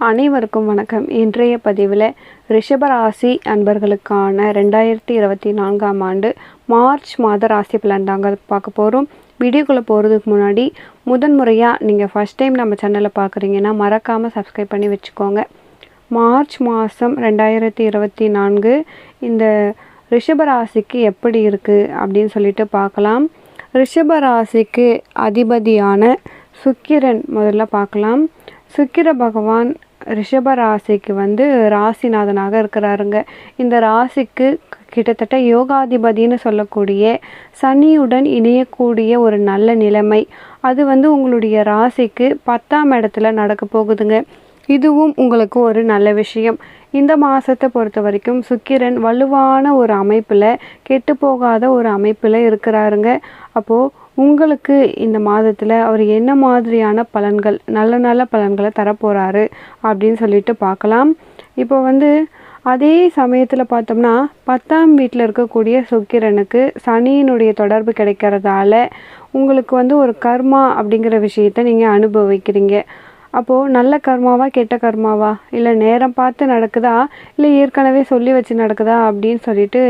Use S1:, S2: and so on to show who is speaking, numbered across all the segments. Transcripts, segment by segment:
S1: அனைவருக்கும் வணக்கம். இன்றைய பதிவில் ரிஷபராசி அன்பர்களுக்கான ரெண்டாயிரத்தி இருபத்தி நான்காம் ஆண்டு மார்ச் மாத ராசி பலன் தாங்க பார்க்க போகிறோம் வீடியோக்குள்ளே போகிறதுக்கு முன்னாடி முதன் முறையாக நீங்கள் ஃபஸ்ட் டைம் நம்ம சேனலை பார்க்குறீங்கன்னா மறக்காமல் சப்ஸ்கிரைப் பண்ணி வச்சுக்கோங்க. மார்ச் மாதம் ரெண்டாயிரத்தி இருபத்தி நான்கு இந்த ரிஷபராசிக்கு எப்படி இருக்குது அப்படின்னு சொல்லிட்டு பார்க்கலாம். ரிஷபராசிக்கு அதிபதியான சுக்கிரன் முதல்ல பார்க்கலாம். சுக்கிர பகவான் ரிஷப ராசிக்கு வந்து ராசிநாதனாக இருக்கிறாருங்க. இந்த ராசிக்கு கிட்டத்தட்ட யோகாதிபதினு சொல்லக்கூடிய சனியுடன் இணையக்கூடிய ஒரு நல்ல நிலைமை. அது வந்து உங்களுடைய ராசிக்கு பத்தாம் இடத்துல நடக்க போகுதுங்க. இதுவும் உங்களுக்கு ஒரு நல்ல விஷயம். இந்த மாதத்தை பொறுத்த வரைக்கும் சுக்கிரன் வலுவான ஒரு அமைப்பில் கெட்டு போகாத ஒரு அமைப்பில் இருக்கிறாருங்க. அப்போது உங்களுக்கு இந்த மாதத்தில் அவர் என்ன மாதிரியான பலன்கள் நல்ல நல்ல பலன்களை தரப்போகிறாரு அப்படின்னு சொல்லிட்டு பார்க்கலாம். இப்போ வந்து அதே சமயத்தில் பார்த்தோம்னா பத்தாம் வீட்டில் இருக்கக்கூடிய சுக்கிரனுக்கு சனியினுடைய தொடர்பு கிடைக்கிறதால உங்களுக்கு வந்து ஒரு கர்மா அப்படிங்கிற விஷயத்த நீங்கள் அனுபவிக்கிறீங்க. அப்போது நல்ல கர்மாவா கெட்ட கர்மாவா? இல்லை நேரம் பார்த்து நடக்குதா? இல்லை ஏற்கனவே சொல்லி வச்சு நடக்குதா அப்படின்னு சொல்லிட்டு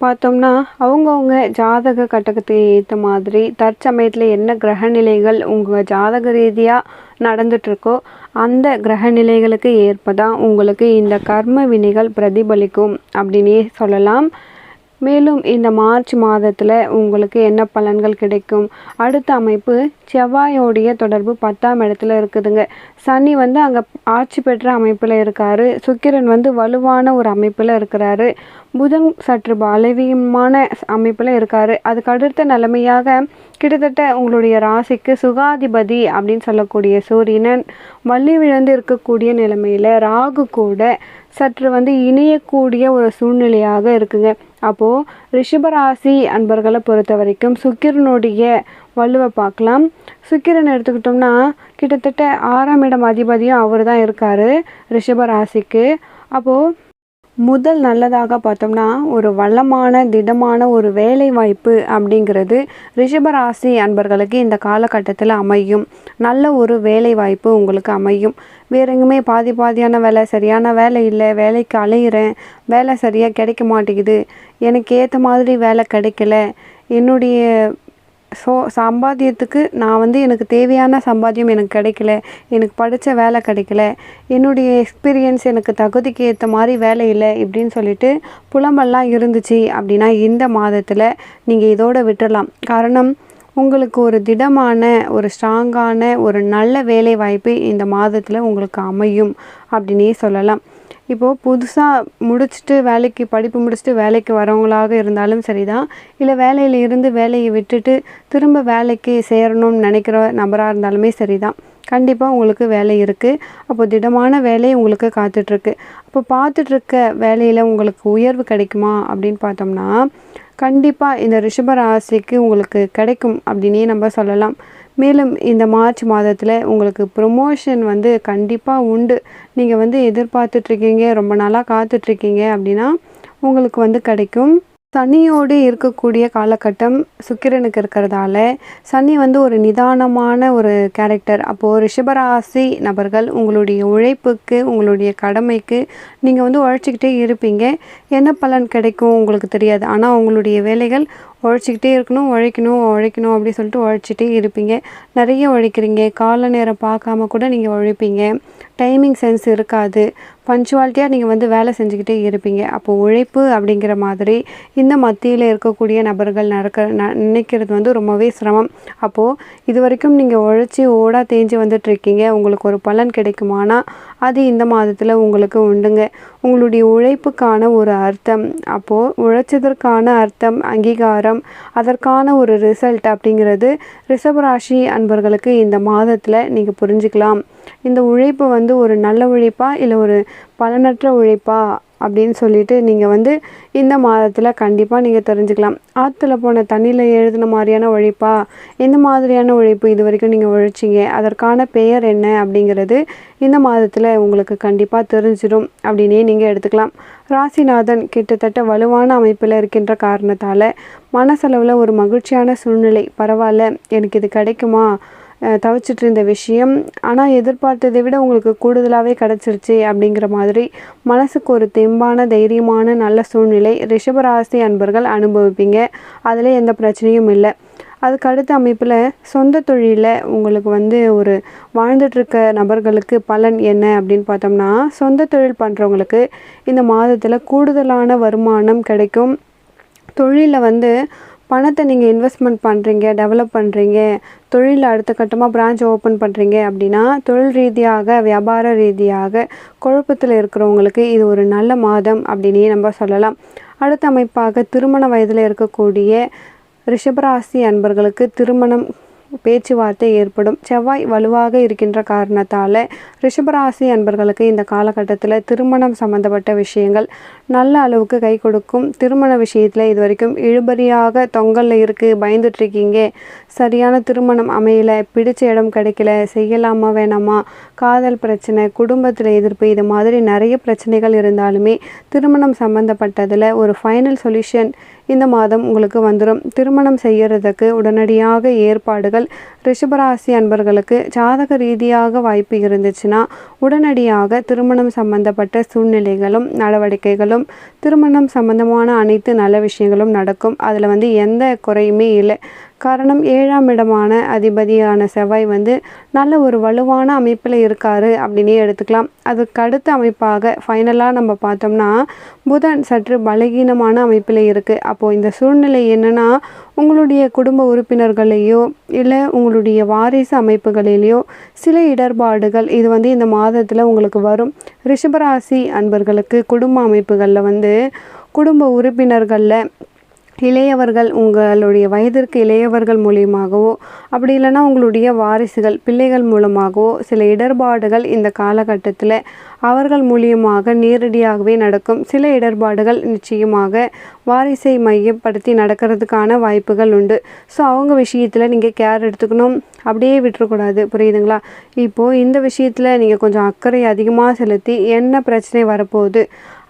S1: பார்த்தோம்னா அவங்கவுங்க ஜாதக கட்டகத்துக்கு ஏற்ற மாதிரி தற்சமயத்தில் என்ன கிரக நிலைகள் உங்கள் ஜாதக ரீதியாக நடந்துட்டுருக்கோ அந்த கிரக நிலைகளுக்கு ஏற்பதான் உங்களுக்கு இந்த கர்ம வினைகள் பிரதிபலிக்கும் அப்படின்னே சொல்லலாம். மேலும் இந்த மார்ச் மாதத்தில் உங்களுக்கு என்ன பலன்கள் கிடைக்கும்? அடுத்த அமைப்பு செவ்வாயோடைய தொடர்பு பத்தாம் இடத்துல இருக்குதுங்க. சனி வந்து அங்கே ஆட்சி பெற்ற அமைப்பில் இருக்காரு. சுக்கிரன் வந்து வலுவான ஒரு அமைப்பில் இருக்கிறாரு. புதன் சற்று பலவீனமான அமைப்பில் இருக்காரு. அதுக்கு அடுத்த நிலைமையாக கிட்டத்தட்ட உங்களுடைய ராசிக்கு சுகாதிபதி அப்படின்னு சொல்லக்கூடிய சூரியனன் வள்ளி விழுந்து இருக்கக்கூடிய நிலைமையில் ராகு கூட சற்று வந்து இணையக்கூடிய ஒரு சூழ்நிலையாக இருக்குங்க. அப்போது ரிஷபராசி அன்பர்களை பொறுத்த வரைக்கும் சுக்கிரனுடைய வலுவை பார்க்கலாம். சுக்கிரன் எடுத்துக்கிட்டோம்னா கிட்டத்தட்ட ஆறாம் இடம் அதிபதியும் அவர் தான் இருக்கார் ரிஷபராசிக்கு அப்போது முதல் நல்லதாக பார்த்தோம்னா ஒரு வளமான திடமான ஒரு வேலை வாய்ப்பு அப்படிங்கிறது ரிஷபராசி அன்பர்களுக்கு இந்த காலகட்டத்தில் அமையும். நல்ல ஒரு வேலை வாய்ப்பு உங்களுக்கு அமையும். வேற எங்குமே பாதி பாதியான வேலை சரியான வேலை இல்லை வேலைக்கு அலையிறேன் வேலை சரியாக கிடைக்க மாட்டேங்குது எனக்கு ஏற்ற மாதிரி வேலை கிடைக்கல என்னுடைய ஸோ சம்பாத்தியத்துக்கு நான் வந்து எனக்கு தேவையான சம்பாத்தியம் எனக்கு கிடைக்கல. எனக்கு படித்த வேலை கிடைக்கல. என்னுடைய எக்ஸ்பீரியன்ஸ் எனக்கு தகுதிக்கு ஏற்ற மாதிரி வேலை இல்லை இப்படின்னு சொல்லிட்டு புலம்பெல்லாம் இருந்துச்சு அப்படின்னா இந்த மாதத்தில் நீங்கள் இதோடு விட்டுடலாம் காரணம் உங்களுக்கு ஒரு திடமான ஒரு ஸ்ட்ராங்கான ஒரு நல்ல வேலை வாய்ப்பு இந்த மாதத்தில் உங்களுக்கு அமையும் அப்படின்னே சொல்லலாம். இப்போது புதுசாக முடிச்சுட்டு வேலைக்கு படிப்பு முடிச்சுட்டு வேலைக்கு வரவங்களாக இருந்தாலும் சரிதான். இல்லை வேலையில் இருந்து வேலையை விட்டுட்டு திரும்ப வேலைக்கு சேரணும்னு நினைக்கிற நபராக இருந்தாலுமே சரிதான். கண்டிப்பாக உங்களுக்கு வேலை இருக்குது அப்போ திடமான வேலை உங்களுக்கு காத்துட்ருக்கு. அப்போ பார்த்துட்ருக்க வேலையில் உங்களுக்கு உயர்வு கிடைக்குமா அப்படின்னு பார்த்தோம்னா கண்டிப்பாக இந்த ரிஷப ராசிக்கு உங்களுக்கு கிடைக்கும் அப்படின்னே நம்ம சொல்லலாம். மேலும் இந்த மார்ச் மாதத்தில் உங்களுக்கு ப்ரொமோஷன் வந்து கண்டிப்பாக உண்டு. நீங்கள் வந்து எதிர்பார்த்துட்ருக்கீங்க ரொம்ப நாளாக காத்துட்ருக்கீங்க அப்படின்னா உங்களுக்கு வந்து கிடைக்கும். சனியோடு இருக்கக்கூடிய காலகட்டம் சுக்கிரனுக்கு இருக்கிறதால சனி வந்து ஒரு நிதானமான ஒரு கேரக்டர் அப்போது ரிஷபராசி நபர்கள் உங்களுடைய உழைப்புக்கு உங்களுடைய கடமைக்கு நீங்கள் வந்து உழைச்சிக்கிட்டே இருப்பீங்க. என்ன பலன் கிடைக்கும் உங்களுக்கு தெரியாது. ஆனால் உங்களுடைய வேலைகள் உழைச்சிக்கிட்டே இருக்கணும் உழைக்கணும் உழைக்கணும் அப்படி சொல்லிட்டு உழைச்சிட்டே இருப்பீங்க. நிறைய உழைக்கிறீங்க. கால நேரம் பார்க்காம கூட நீங்கள் உழைப்பீங்க. டைமிங் சென்ஸ் இருக்காது. பஞ்சுவாலிட்டியாக நீங்கள் வந்து வேலை செஞ்சுக்கிட்டே இருப்பீங்க. அப்போ உழைப்பு அப்படிங்கிற மாதிரி இந்த மத்தியில் இருக்கக்கூடிய நபர்கள் நடக்க ந நினைக்கிறது வந்து ரொம்பவே சிரமம். அப்போது இது வரைக்கும் நீங்கள் உழைச்சி ஓடா தேஞ்சு வந்துட்டுருக்கீங்க உங்களுக்கு ஒரு பலன் கிடைக்குமானா அது இந்த மாதத்தில் உங்களுக்கு உண்டுங்க. உங்களுடைய உழைப்புக்கான ஒரு அர்த்தம். அப்போது உழைச்சதற்கான அர்த்தம் அங்கீகாரம் அதற்கான ஒரு ரிசல்ட் அப்படிங்கிறது ரிஷபராசி அன்பர்களுக்கு இந்த மாதத்தில் நீங்கள் புரிஞ்சுக்கலாம். இந்த உழைப்பு வந்து ஒரு நல்ல உழைப்பா இல்லை ஒரு பலனற்ற உழைப்பா அப்படின்னு சொல்லிட்டு நீங்கள் வந்து இந்த மாதத்தில் கண்டிப்பாக நீங்கள் தெரிஞ்சுக்கலாம். ஆற்றுல போன தண்ணியில் எழுதின மாதிரியான உழைப்பா? எந்த மாதிரியான உழைப்பு இது வரைக்கும் நீங்கள் உழைச்சிங்க. அதற்கான பெயர் என்ன? அப்படிங்கிறது இந்த மாதத்தில் உங்களுக்கு கண்டிப்பாக தெரிஞ்சிடும். அப்படின்னே நீங்கள் எடுத்துக்கலாம். ராசிநாதன் கிட்டத்தட்ட வலுவான அமைப்பில் இருக்கின்ற காரணத்தால் மனசளவில் ஒரு மகிழ்ச்சியான சூழ்நிலை பரவாயில்ல. எனக்கு இது கிடைக்குமா? தவிச்சிட்டு இருந்த விஷயம். ஆனால் எதிர்பார்த்ததை விட உங்களுக்கு கூடுதலாகவே கிடச்சிருச்சு அப்படிங்கிற மாதிரி மனசுக்கு ஒரு தெம்பான தைரியமான நல்ல சூழ்நிலை ரிஷபராசி அன்பர்கள் அனுபவிப்பீங்க. அதில் எந்த பிரச்சனையும் இல்லை. அதுக்கு அடுத்த அமைப்பில் சொந்த தொழிலில் உங்களுக்கு வந்து ஒரு வாழ்ந்துட்டுருக்க நபர்களுக்கு பலன் என்ன அப்படின்னு பார்த்தோம்னா சொந்த தொழில் பண்ணுறவங்களுக்கு இந்த மாதத்தில் கூடுதலான வருமானம் கிடைக்கும். தொழிலில் வந்து பணத்தை நீங்கள் இன்வெஸ்ட்மெண்ட் பண்ணுறீங்க டெவலப் பண்ணுறீங்க தொழிலில் அடுத்த கட்டமாக பிரான்ச் ஓப்பன் பண்ணுறீங்க அப்படின்னா தொழில் ரீதியாக வியாபார ரீதியாக குழப்பத்தில் இருக்கிறவங்களுக்கு இது ஒரு நல்ல மாதம் அப்படின்னே நம்ம சொல்லலாம். அடுத்த அமைப்பாக திருமண வயதில் இருக்கக்கூடிய ரிஷபராசி அன்பர்களுக்கு திருமணம் பேச்சுவார்த்தை ஏற்படும். செவ்வாய் வலுவாக இருக்கின்ற காரணத்தால் ரிஷபராசி அன்பர்களுக்கு இந்த காலகட்டத்தில் திருமணம் சம்பந்தப்பட்ட விஷயங்கள் நல்ல அளவுக்கு கை கொடுக்கும். திருமண விஷயத்தில் இது வரைக்கும் இழுபறியாக தொங்கலில் இருக்குது பயந்துட்டுருக்கீங்க சரியான திருமணம் அமையல பிடிச்ச இடம் கிடைக்கல செய்யலாமா வேணாமா காதல் பிரச்சனை குடும்பத்தில் எதிர்ப்பு இது மாதிரி நிறைய பிரச்சனைகள் இருந்தாலுமே திருமணம் சம்பந்தப்பட்டதில் ஒரு ஃபைனல் சொல்யூஷன் இந்த மாதம் உங்களுக்கு வந்துடும் திருமணம் செய்யறதுக்கு உடனடியாக ஏற்பாடுகள். ரிஷபராசி அன்பர்களுக்கு ஜாதக ரீதியாக வாய்ப்பு இருந்துச்சுன்னா உடனடியாக திருமணம் சம்பந்தப்பட்ட சூழ்நிலைகளும் நடவடிக்கைகளும் திருமணம் சம்பந்தமான அனைத்து நல்ல விஷயங்களும் நடக்கும். அதில் வந்து எந்த குறையுமே இல்லை. காரணம் ஏழாம் இடமான அதிபதியான செவ்வாய் வந்து நல்ல ஒரு வலுவான அமைப்பில் இருக்கார் அப்படின்னே எடுத்துக்கலாம். அதுக்கு அடுத்த அமைப்பாக ஃபைனலாக நம்ம பார்த்தோம்னா புதன் சற்று பலகீனமான அமைப்பில் இருக்குது அப்போது இந்த சூழ்நிலை என்னென்னா உங்களுடைய குடும்ப உறுப்பினர்களையோ இல்லை உங்களுடைய வாரிசு அமைப்புகளிலேயோ சில இடர்பாடுகள் இது வந்து இந்த மாதத்தில் உங்களுக்கு வரும். ரிஷபராசி அன்பர்களுக்கு குடும்ப அமைப்புகளில் வந்து குடும்ப உறுப்பினர்களில் இளையவர்கள் உங்களுடைய வயதிற்கு இளையவர்கள் மூலியமாகவோ அப்படி இல்லைன்னா உங்களுடைய வாரிசுகள் பிள்ளைகள் மூலமாகவோ சில இடர்பாடுகள் இந்த காலகட்டத்தில் அவர்கள் மூலியமாக நேரடியாகவே நடக்கும். சில இடர்பாடுகள் நிச்சயமாக வாரிசை மையப்படுத்தி நடக்கிறதுக்கான வாய்ப்புகள் உண்டு. ஸோ அவங்க விஷயத்தில் நீங்கள் கேர் எடுத்துக்கணும். அப்படியே விட்டுறக்கூடாது. புரியுதுங்களா? இப்போது இந்த விஷயத்தில் நீங்கள் கொஞ்சம் அக்கறை அதிகமாக செலுத்தி என்ன பிரச்சனை வரப்போகுது?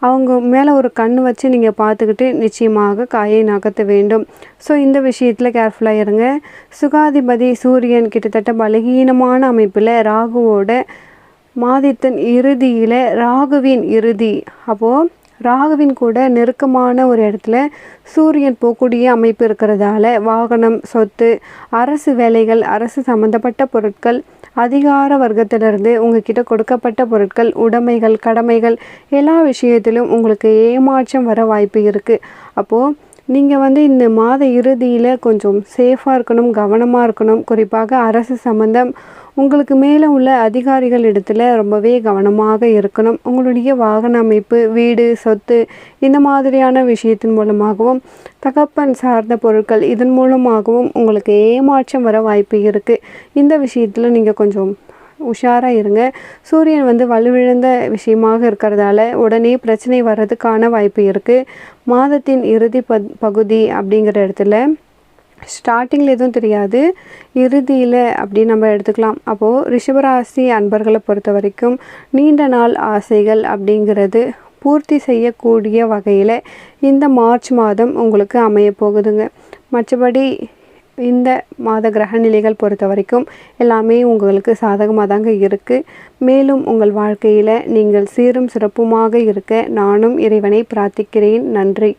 S1: அவங்க மேலே ஒரு கண் வச்சு நீங்கள் பார்த்துக்கிட்டு நிச்சயமாக காயை நகர்த்த வேண்டும். ஸோ இந்த விஷயத்தில் கேர்ஃபுல்லாக இருங்க. சுகாதிபதி சூரியன் கிட்டத்தட்ட பலகீனமான அமைப்பில் ராகுவோட மாதித்தன் இறுதியில் ராகுவின் இறுதி. அப்போது ராகுவின் கூட நெருக்கமான ஒரு இடத்துல சூரியன் போகக்கூடிய அமைப்பு இருக்கிறதால வாகனம் சொத்து அரசு வேலைகள் அரசு சம்மந்தப்பட்ட பொருட்கள் அதிகார வர்க்கத்திலிருந்து உங்ககிட்ட கொடுக்கப்பட்ட பொருட்கள் உடைமைகள் கடமைகள் எல்லா விஷயத்திலும் உங்களுக்கு ஏமாற்றம் வர வாய்ப்பு இருக்குது அப்போது நீங்கள் வந்து இந்த மாத இறுதியில் கொஞ்சம் சேஃபாக இருக்கணும் கவனமாக இருக்கணும். குறிப்பாக அரசு சம்பந்தம் உங்களுக்கு மேலே உள்ள அதிகாரிகள் இடத்துல ரொம்பவே கவனமாக இருக்கணும். உங்களுடைய வாகன அமைப்பு வீடு சொத்து இந்த மாதிரியான விஷயத்தின் மூலமாகவும் தகப்பன் சார்ந்த பொருட்கள் இதன் மூலமாகவும் உங்களுக்கு ஏமாற்றம் வர வாய்ப்பு இருக்குது இந்த விஷயத்தில் நீங்கள் கொஞ்சம் உஷாராக இருங்க. சூரியன் வந்து வலுவிழந்த விஷயமாக இருக்கிறதால உடனே பிரச்சனை வர்றதுக்கான வாய்ப்பு இருக்குது மாதத்தின் இறுதி ப பகுதி அப்படிங்கிற இடத்துல ஸ்டார்டிங்கில் எதுவும் தெரியாது. இறுதியில் அப்படி நம்ம எடுத்துக்கலாம். அப்போது ரிஷபராசி அன்பர்களை பொறுத்த வரைக்கும் நீண்ட நாள் ஆசைகள் அப்படிங்கிறது பூர்த்தி செய்யக்கூடிய வகையில் இந்த மார்ச் மாதம் உங்களுக்கு அமைய போகுதுங்க. மற்றபடி இந்த மாத கிரக நிலைகள் பொறுத்த வரைக்கும் எல்லாமே உங்களுக்கு சாதகமாக தாங்க இருக்குது மேலும் உங்கள் வாழ்க்கையில் நீங்கள் சீரும் சிறப்புமாக இருக்க நானும் இறைவனை பிரார்த்திக்கிறேன். நன்றி.